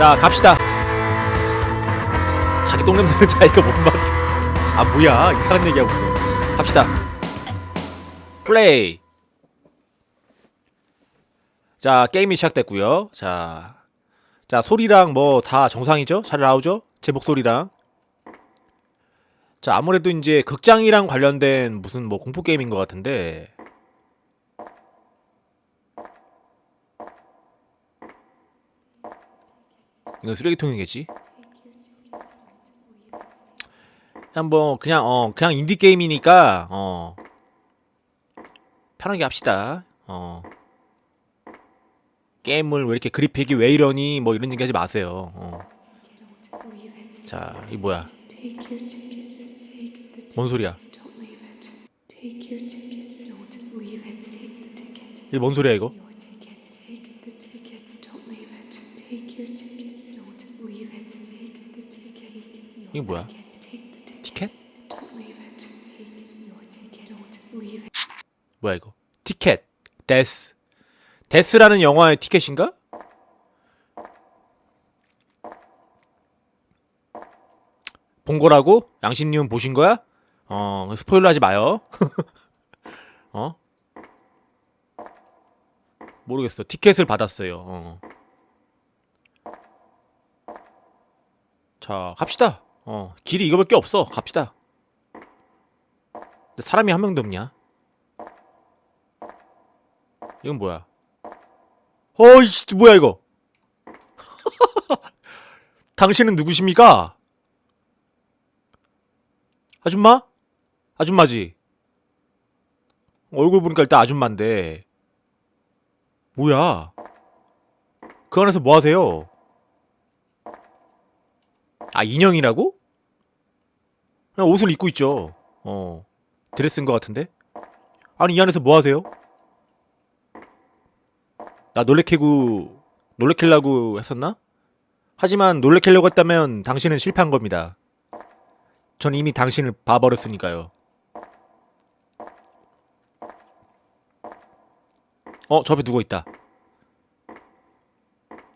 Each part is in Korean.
자 갑시다. 자기 똥냄새는 자기가 못 맡아 아 뭐야? 이상한 얘기하고 있어. 갑시다. 플레이. 자 게임이 시작됐고요. 자, 자 소리랑 뭐 다 정상이죠? 잘 나오죠? 제 목소리랑. 자 아무래도 이제 극장이랑 관련된 무슨 뭐 공포 게임인 것 같은데 이건 쓰레기통이겠지? 뭐 그냥 어 그냥 인디 게임이니까 어 편하게 합시다. 어 게임을 왜 이렇게 그래픽이 왜 이러니 뭐 이런 얘기 하지 마세요. 어. 자, 이 뭐야? 뭔 소리야? Don't leave it. Take your ticket, don't leave it. Take the ticket. 이게 뭔 소리야 이거? 이게 뭐야? 티켓? 뭐야 이거? 티켓. 데스. 데스라는 영화의 티켓인가? 본 거라고? 양신님은 보신 거야? 어, 스포일러 하지 마요. 어? 모르겠어. 티켓을 받았어요. 어. 자, 갑시다. 어, 길이 이거밖에 없어. 갑시다. 근데 사람이 한 명도 없냐? 이건 뭐야? 어이씨, 뭐야 이거? 당신은 누구십니까? 아줌마? 아줌마지. 얼굴 보니까 일단 아줌마인데. 뭐야? 그 안에서 뭐 하세요? 아, 인형이라고? 그냥 옷을 입고 있죠. 어. 드레스인 것 같은데? 아니, 이 안에서 뭐 하세요? 나 놀래키고, 놀래키려고 했었나? 하지만 놀래키려고 했다면 당신은 실패한 겁니다. 전 이미 당신을 봐버렸으니까요. 어, 저 앞에 누구 있다.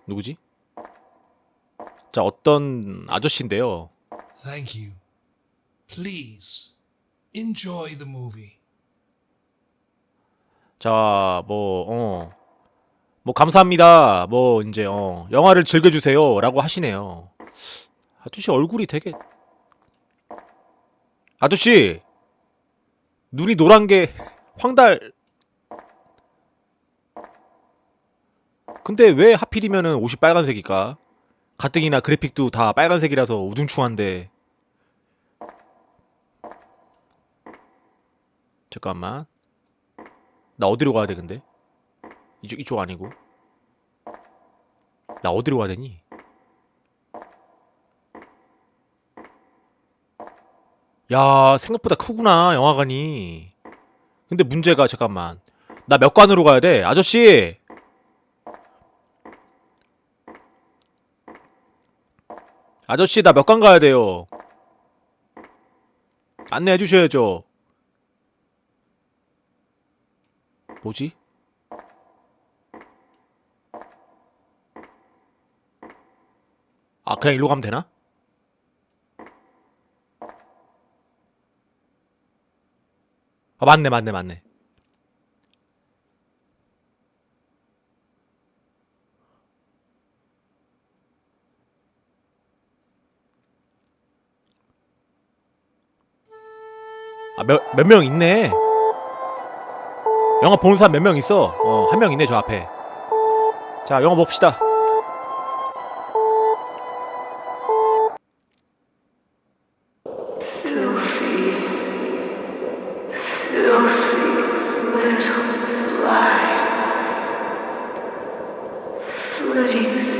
누구지? 자, 어떤 아저씨인데요. Thank you. Please enjoy the movie. 자, 뭐, 어. 뭐, 감사합니다. 뭐, 이제, 어. 영화를 즐겨 주세요. 라고 하시네요. 아저씨 얼굴이 되게. 아저씨! 눈이 노란 게 황달. 근데 왜 하필이면은 옷이 빨간색일까? 가뜩이나 그래픽도 다 빨간색이라서 우중충한데. 잠깐만. 나 어디로 가야 돼 근데? 이쪽 이쪽 아니고 나 어디로 가야 되니? 야 생각보다 크구나 영화관이 근데 문제가 잠깐만 나 몇 관으로 가야 돼 아저씨 아저씨 나몇관 가야 돼요 안내해 주셔야죠 뭐지? 아 그냥 일로 가면 되나? 아 맞네 맞네 맞네 아 몇 몇 명 있네. 영화 보는 사람 몇 명 있어? 어 한 명 있네 저 앞에. 자 영화 봅시다. Floating through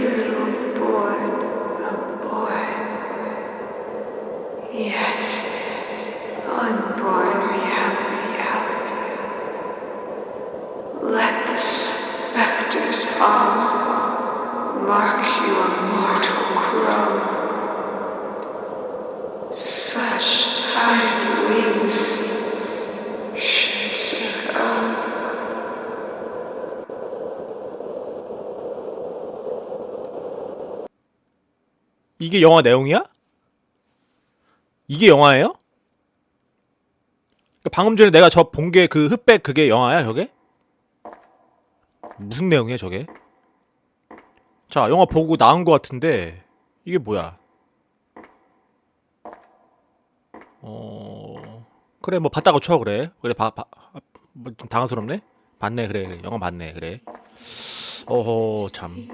이게 영화 내용이야? 이게 영화예요? 방금 전에 내가 저 본 게 그 흑백 그게 영화야, 저게? 무슨 내용이야, 저게? 자, 영화 보고 나온 것 같은데 이게 뭐야? 어 그래 뭐 봤다고 쳐 그래 그래 봐 봐 좀 당황스럽네 봤네 그래 그래 영화 봤네 그래 어허 참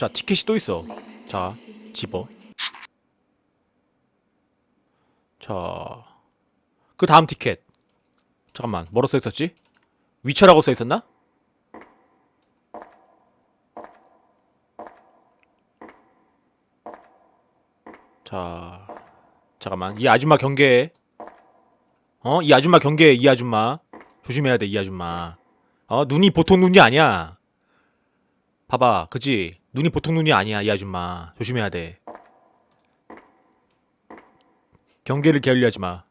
자 티켓이 또 있어. 자 집어. 자그 다음 티켓. 잠깐만 뭐로 써 있었지? 위쳐라고 써 있었나? 자 잠깐만. 이 아줌마 경계해 어이 아줌마 경계해 이 아줌마. 조심해야 돼 이 아줌마. 어 눈이 보통 눈이 아니야 봐봐, 그지? 눈이 보통 눈이 아니야, 이 아줌마. 조심해야 돼. 경계를 게을리하지 마.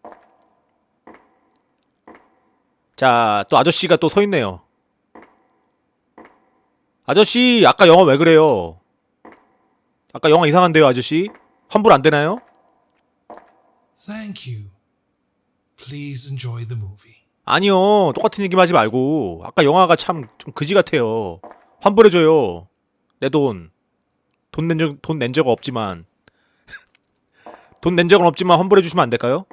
자, 또 아저씨가 또 서 있네요. 아저씨, 아까 영화 왜 그래요? 아까 영화 이상한데요, 아저씨? 환불 안 되나요? Thank you. Please enjoy the movie. 아니요, 똑같은 얘기만 하지 말고. 아까 영화가 참 좀 그지 같아요. 환불해줘요. 내 돈. 돈 낸 적, 돈 낸 적은 없지만. 돈 낸 적은 없지만 환불해주시면 안 될까요?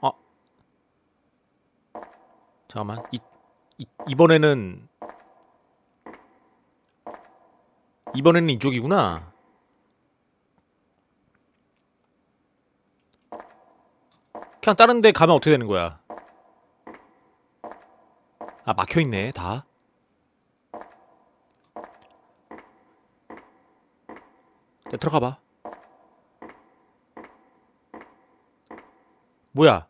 아. 잠깐만. 이, 이, 이번에는. 이번에는 이쪽이구나. 그냥 다른 데 가면 어떻게 되는 거야? 아, 막혀있네, 다. 야, 들어가 봐. 뭐야?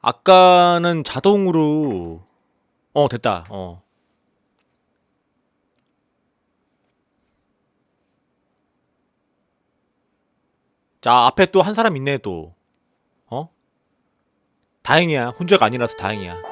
아까는 자동으로 어 됐다. 어. 자 앞에 또 한 사람 있네 또. 어? 다행이야. 혼자가 아니라서 다행이야.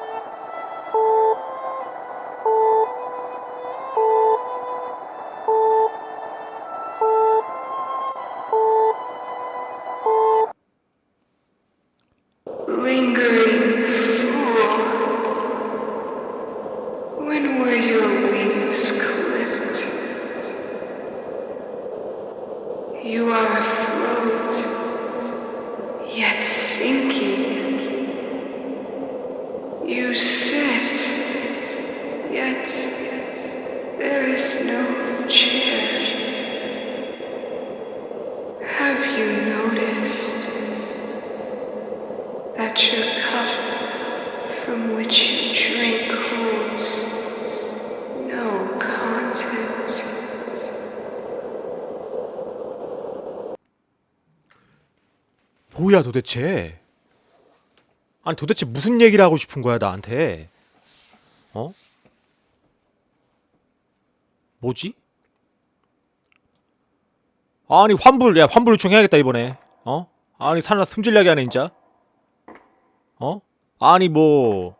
뭐야 도대체? 아니 도대체 무슨 얘기를 하고 싶은 거야 나한테? 어? 뭐지? 아니 환불 야 환불 요청해야겠다 이번에 어? 아니 사나 승질나게 하네 진짜 어? 아니 뭐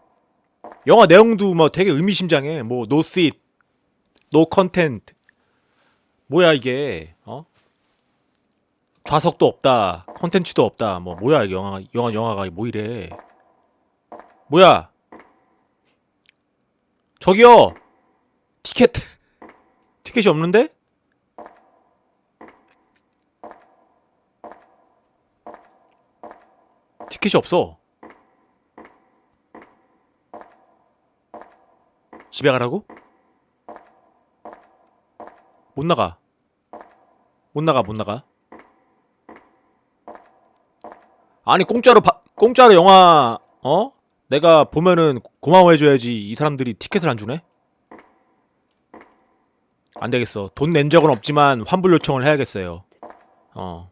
영화 내용도 뭐 되게 의미심장해 뭐 노 시트 노 컨텐트 뭐야 이게 어? 좌석도 없다. 컨텐츠도 없다. 뭐 뭐야 영화 영화 영화가 뭐 이래. 뭐야? 저기요. 티켓 티켓이 없는데? 티켓이 없어. 집에 가라고? 못 나가. 못 나가, 못 나가. 아니 공짜로 바, 공짜로 영화 어? 내가 보면은 고마워해줘야지 이 사람들이 티켓을 안 주네? 안 되겠어. 돈 낸 적은 없지만 환불 요청을 해야겠어요. 어.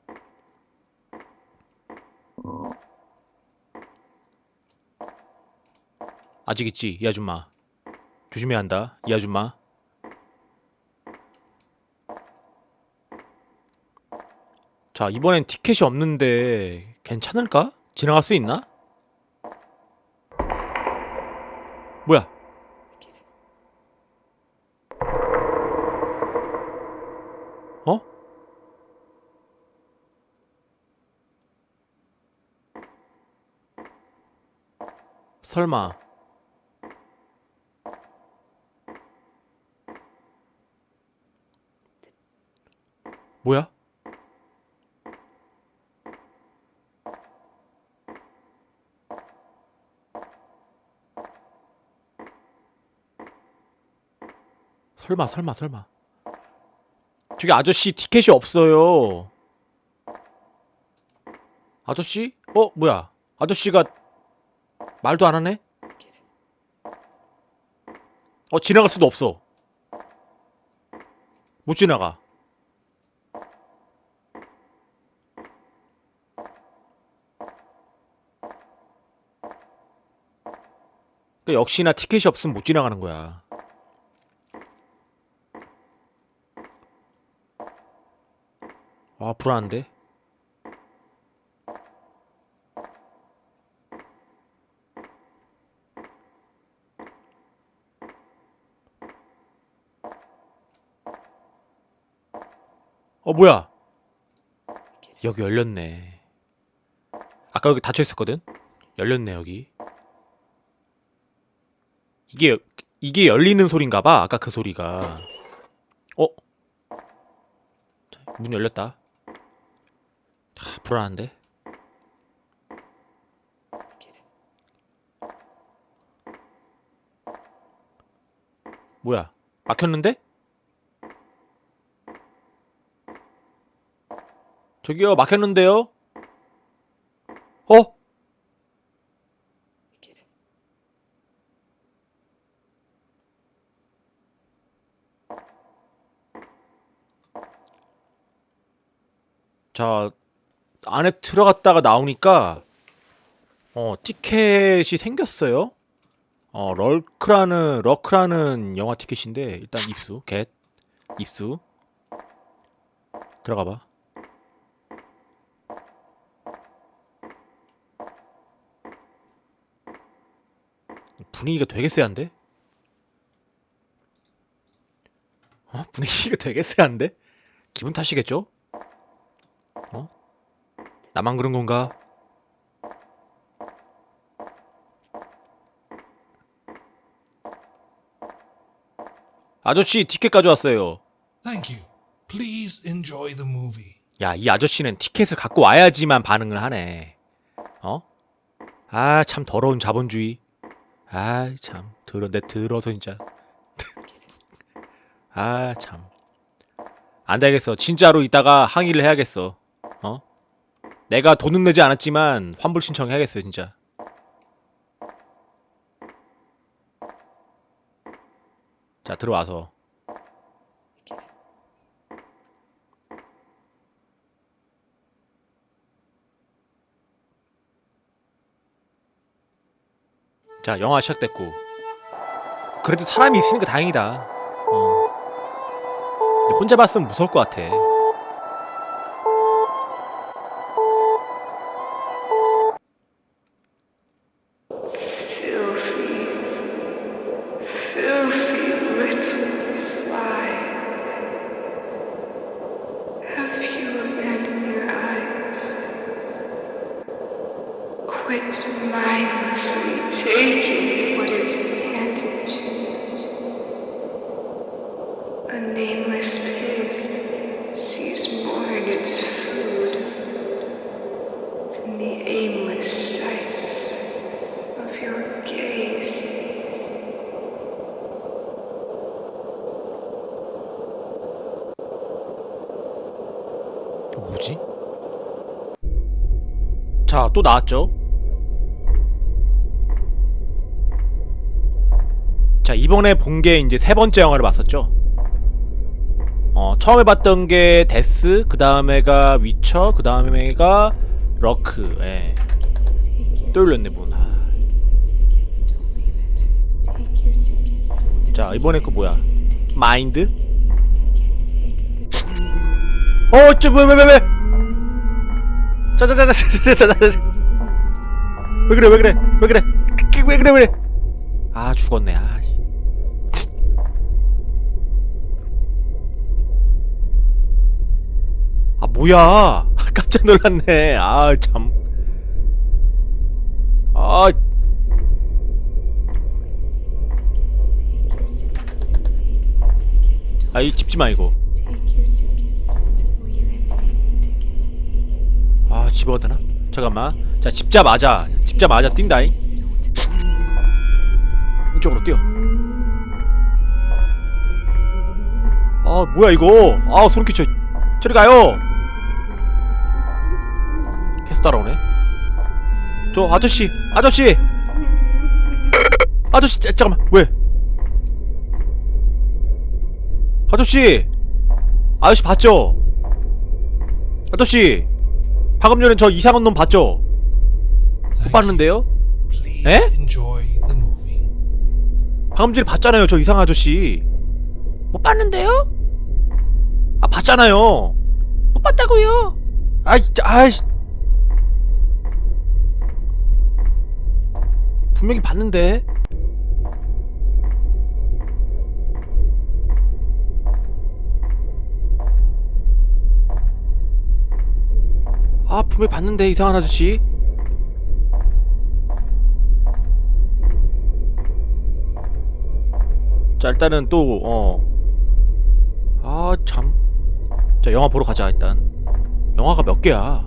아직 있지 이 아줌마. 조심해야 한다 이 아줌마. 자 이번엔 티켓이 없는데 괜찮을까? 지나갈 수 있나? 뭐야? 어? 설마 뭐야? 설마 설마 설마. 저기 아저씨 티켓이 없어요. 아저씨? 어 뭐야? 아저씨가 말도 안 하네? 어 지나갈 수도 없어. 못 지나가. 그 역시나 티켓이 없으면 못 지나가는 거야 아 불안한데? 어 뭐야? 여기 열렸네. 아까 여기 닫혀 있었거든? 열렸네 여기. 이게 이게 열리는 소린가 봐 아까 그 소리가. 어? 자, 문 열렸다. 아, 불안한데? 뭐야? 막혔는데? 저기요 막혔는데요? 어? 자, 안에 들어갔다가 나오니까 어, 티켓이 생겼어요. 어, 럴크라는 러크라는 영화 티켓인데 일단 입수. 겟. 입수. 들어가 봐. 분위기가 되게 쎄한데? 어? 분위기가 되게 쎄한데? 기분 탓이겠죠? 어? 나만 그런 건가? 아저씨 티켓 가져왔어요. Thank you. Please enjoy the movie. 야, 이 아저씨는 티켓을 갖고 와야지만 반응을 하네. 어? 아, 참 더러운 자본주의. 아, 참 더러 내 들어서 진짜. 아, 참. 안 되겠어. 진짜로 이따가 항의를 해야겠어. 어? 내가 돈은 내지 않았지만 환불 신청해야겠어, 진짜. 자, 들어와서. 자, 영화 시작됐고. 그래도 사람이 있으니까 다행이다. 어. 혼자 봤으면 무서울 것 같아. 뭐지? 자, 또 나왔죠? 자, 이번에 본 게 이제 세 번째 영화를 봤었죠? 어, 처음에 봤던 게 데스, 그 다음에가 위쳐, 그 다음에가 러크, 예. 또 열렸네, 문. 아. 자, 이번에 그 뭐야? 마인드? 어, 저, 왜, 왜, 왜, 왜? 자, 자, 자, 자, 자, 자, 자, 자, 왜 그래, 왜 그래, 왜 그래, 왜 그래, 왜 그래. 아, 죽었네, 아. 아, 뭐야. 깜짝 놀랐네. 아, 참. 아. 아, 이 집지 마, 이거. 집어야 되나? 잠깐만. 자 집자마자. 집자마자. 뛴다잉. 이쪽으로 뛰어. 아 뭐야 이거? 아 소름 끼쳐. 저리 가요. 계속 따라오네. 저 아저씨 아저씨! 아저씨 자, 잠깐만. 왜? 아저씨! 아저씨 봤죠? 아저씨 방금 전에 저 이상한 놈 봤죠? 못. 봤는데요? Movie. 방금 전에 봤잖아요 저 이상한 아저씨 못 봤는데요? 아 봤잖아요 못 봤다고요 아이 아이씨 분명히 봤는데 아 분명히 봤는데 이상한 아저씨 자 일단은 또 어. 아 참. 자 영화 보러 가자 일단. 영화가 몇 개야?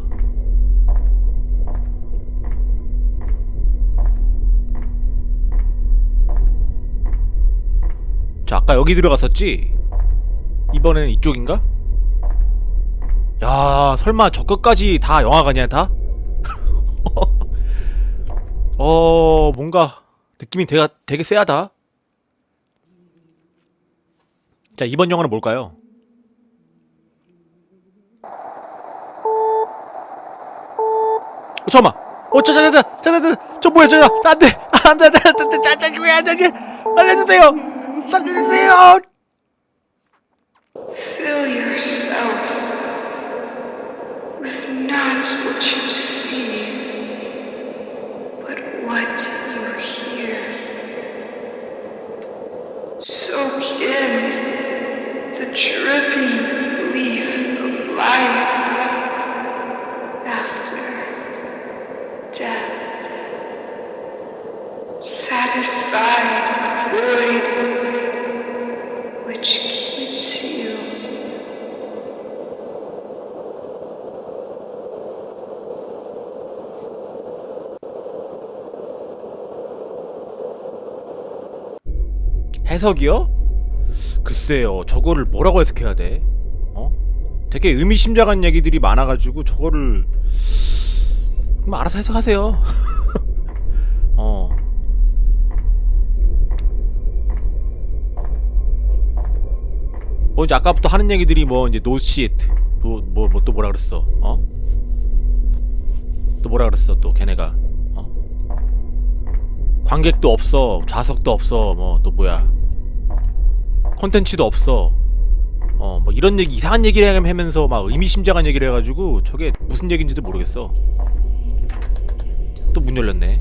자 아까 여기 들어갔었지? 이번에는 이쪽인가? 야 설마 저 끝까지 다 영화관이야 다? 어 뭔가 느낌이 되게, 되게 쎄하다 자 이번 영화는 뭘까요? 어, 잠깐만 어 짜자자자 짜자자 저 뭐야 저야 안돼 안돼 안돼 안돼 짜자기 왜 안돼 알려주세요 살려주세요 Feel yourself not what you see, but what you hear. Soak in the dripping leaf of life after death. Satisfy 해석이요? 글쎄요, 저거를 뭐라고 해석해야 돼? 어? 되게 의미심장한 얘기들이 많아가지고 저거를 그럼 알아서 해석하세요. 어. 뭐 이제 아까부터 하는 얘기들이 뭐 이제 노시트 뭐뭐 또 뭐라 그랬어? 어? 또 뭐라 그랬어? 또 걔네가 어? 관객도 없어 좌석도 없어 뭐 또 뭐야 콘텐츠도 없어 어 뭐 이런 얘기 이상한 얘기를 하면서 막 의미심장한 얘기를 해가지고 저게 무슨 얘기인지도 모르겠어 또 문 열렸네.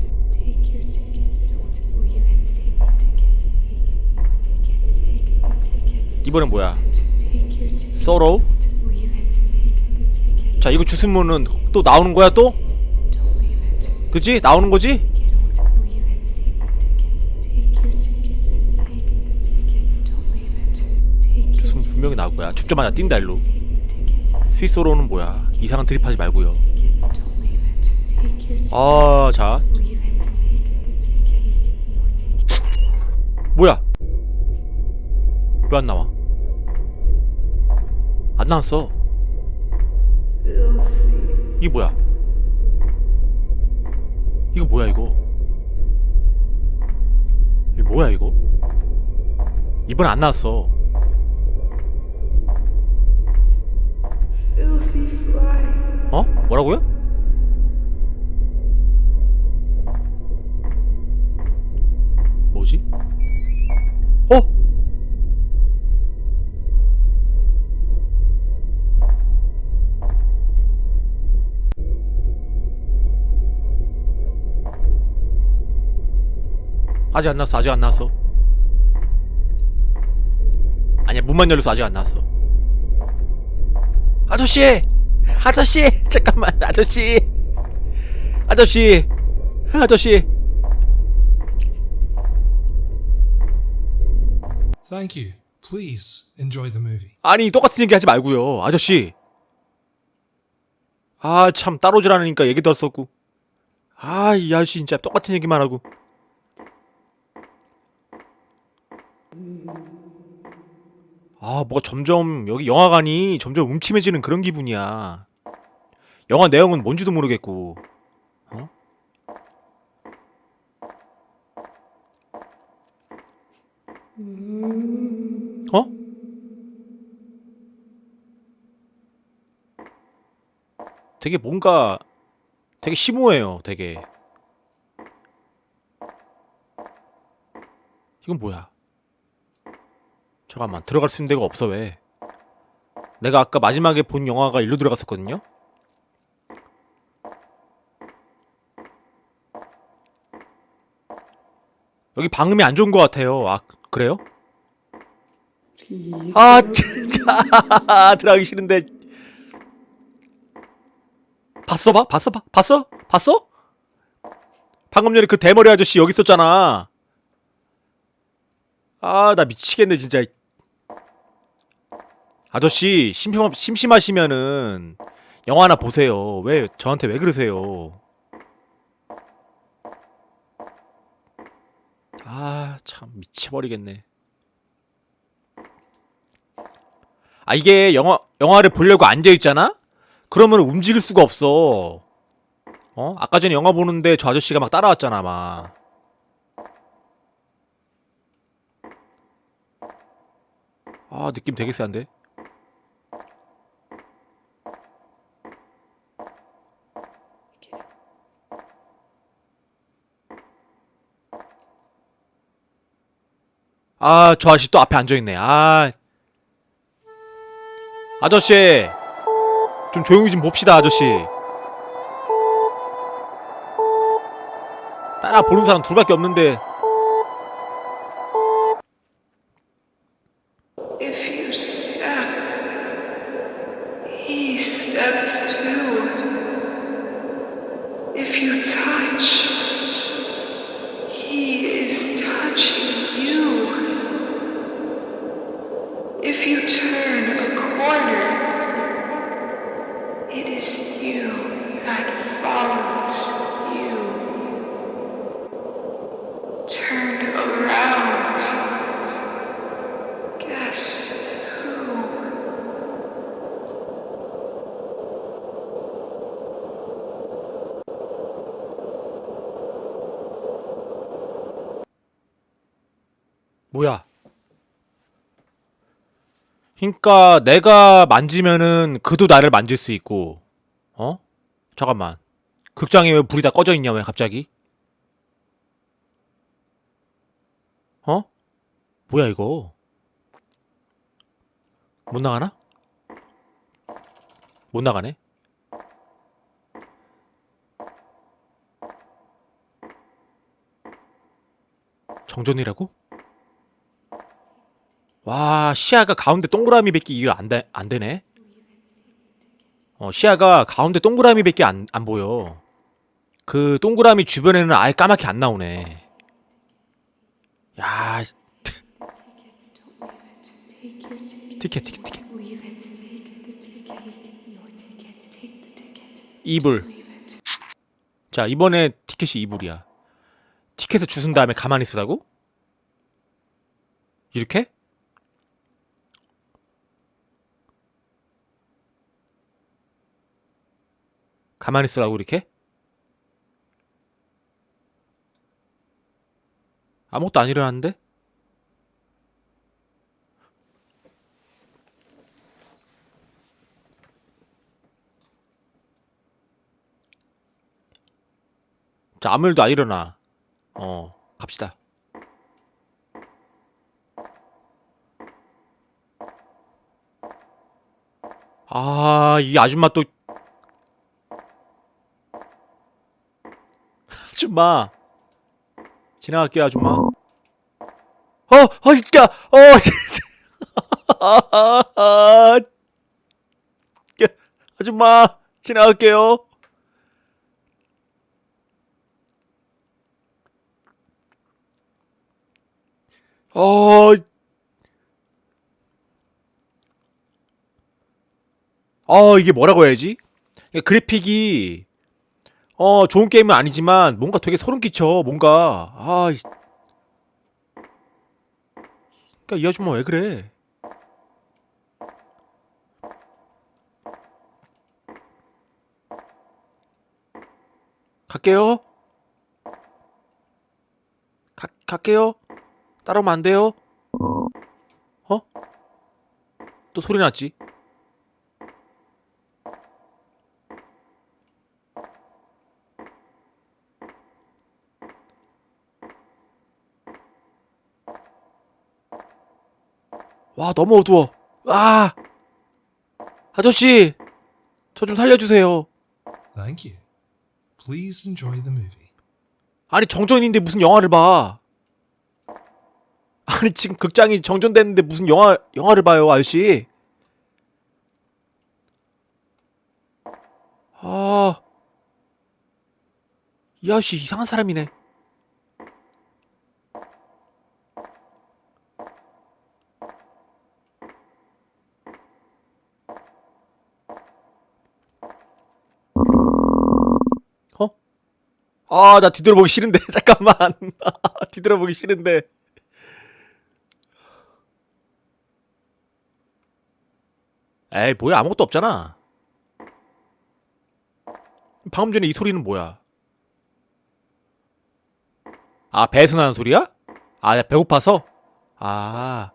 이번엔 뭐야. 서로. 자 이거 주스면은 또 나오는 거야 또. 그지 나오는 거지 야 줍자마자 뛴다 일로. 스위스로는 뭐야 이상한 드립하지 말고요. 아자. 뭐야 왜 안 나와 안 나왔어 이게 뭐야 이거 뭐야 이거 이게 뭐야 이거 이번 안 나왔어 어? 뭐라고요? 뭐지? 어? 아직 안 나왔어 아직 안 나왔어. 아니야 문만 열려서 아직 안 나왔어. 아저씨! 아저씨 잠깐만 아저씨. 아저씨. 아저씨. Thank you. Please enjoy the movie. 아니 똑같은 얘기 하지 말고요 아저씨. 아 참 따로지라니까 얘기 들었었고. 아이 아저씨 진짜 똑같은 얘기만 하고. 아 뭐가 점점 여기 영화관이 점점 음침해지는 그런 기분이야 영화 내용은 뭔지도 모르겠고 어? 어? 되게 뭔가 되게 심오해요, 되게. 이건 뭐야? 잠깐만, 들어갈 수 있는 데가 없어, 왜? 내가 아까 마지막에 본 영화가 일로 들어갔었거든요? 여기 방음이 안 좋은 것 같아요. 아, 그래요? 아, 진짜. 들어가기 싫은데. 봤어 봐? 봤어 봐? 봤어? 봤어? 방금 전에 그 대머리 아저씨 여기 있었잖아. 아, 나 미치겠네, 진짜. 아저씨, 심심, 심심하시면은 영화나 보세요. 왜, 저한테 왜 그러세요? 아, 참, 미쳐버리겠네. 아, 이게 영화, 영화를 보려고 앉아 있잖아? 그러면 움직일 수가 없어. 어? 아까 전에 영화 보는데 저 아저씨가 막 따라왔잖아, 막. 아, 느낌 되게 세한데? 아, 저 아저씨 또 앞에 앉아있네. 아. 아저씨. 좀 조용히 좀 봅시다, 아저씨. 따라 보는 사람 둘밖에 없는데. 뭐야? 그니까 내가 만지면은 그도 나를 만질 수 있고. 어? 잠깐만. 극장에 왜 불이 다 꺼져 있냐, 왜 갑자기? 어? 뭐야, 이거? 못 나가나? 못 나가네? 정전이라고? 와, 시야가 가운데 동그라미밖에 이게 안, 되, 안 되네? 어, 시야가 가운데 동그라미밖에 안, 안 보여. 그 동그라미 주변에는 아예 까맣게 안 나오네. 야. 티켓, 티켓, 티켓. 이불. 자, 이번에 티켓이 이불이야. 티켓을 주순 다음에 가만히 있으라고? 이렇게? 가만히 있으라고 이렇게? 아무것도 안 일어났는데? 자, 아무 일도 안 일어나. 어, 갑시다. 아, 이 아줌마 또. 아줌마. 지나갈게요, 아줌마. 어, 어, 진짜, 어, 진짜. 아줌마, 지나갈게요. 어, 어, 이게 뭐라고 해야지? 그래픽이 어 좋은 게임은 아니지만 뭔가 되게 소름 끼쳐 뭔가 아 이- 그러니까 이 아줌마 왜 그래? 갈게요. 가, 갈게요. 따라오면 안 돼요. 어? 또 소리 났지? 와 너무 어두워. 아 아저씨 저 좀 살려주세요. Thank you. Please enjoy the movie. 아니 정전인데 무슨 영화를 봐? 아니 지금 극장이 정전됐는데 무슨 영화 영화를 봐요 아저씨? 아, 이 아저씨 이상한 사람이네. 어? 아, 나 뒤돌아보기 싫은데. 잠깐만. 뒤돌아보기 싫은데. 에이, 뭐야. 아무것도 없잖아. 방금 전에 이 소리는 뭐야? 아, 배에서 나는 소리야? 아, 야, 배고파서? 아.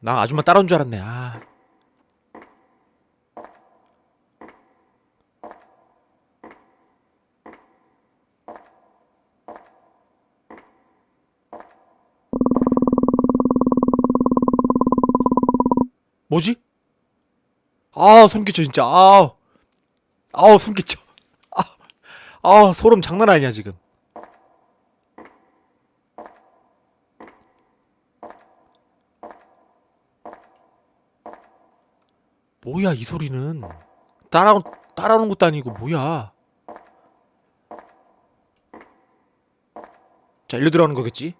나 아줌마 따라온 줄 알았네. 아. 뭐지? 아, 소름 끼쳐 진짜. 아. 아우, 소름 끼쳐. 아. 아, 소름 장난 아니야, 지금. 뭐야, 이 소리는. 따라오, 따라오는 것도 아니고, 뭐야. 자, 일로 들어가는 거겠지?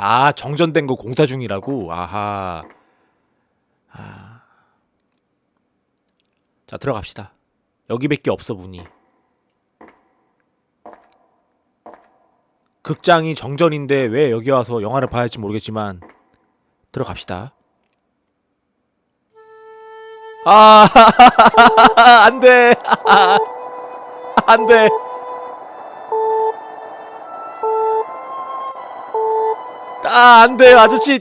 아, 정전된 거 공사 중이라고? 아하. 아. 자, 들어갑시다. 여기밖에 없어, 문이. 극장이 정전인데 왜 여기 와서 영화를 봐야 할지 모르겠지만 들어갑시다. 아, 안 돼. 안 돼. 아, 안 돼. 아저씨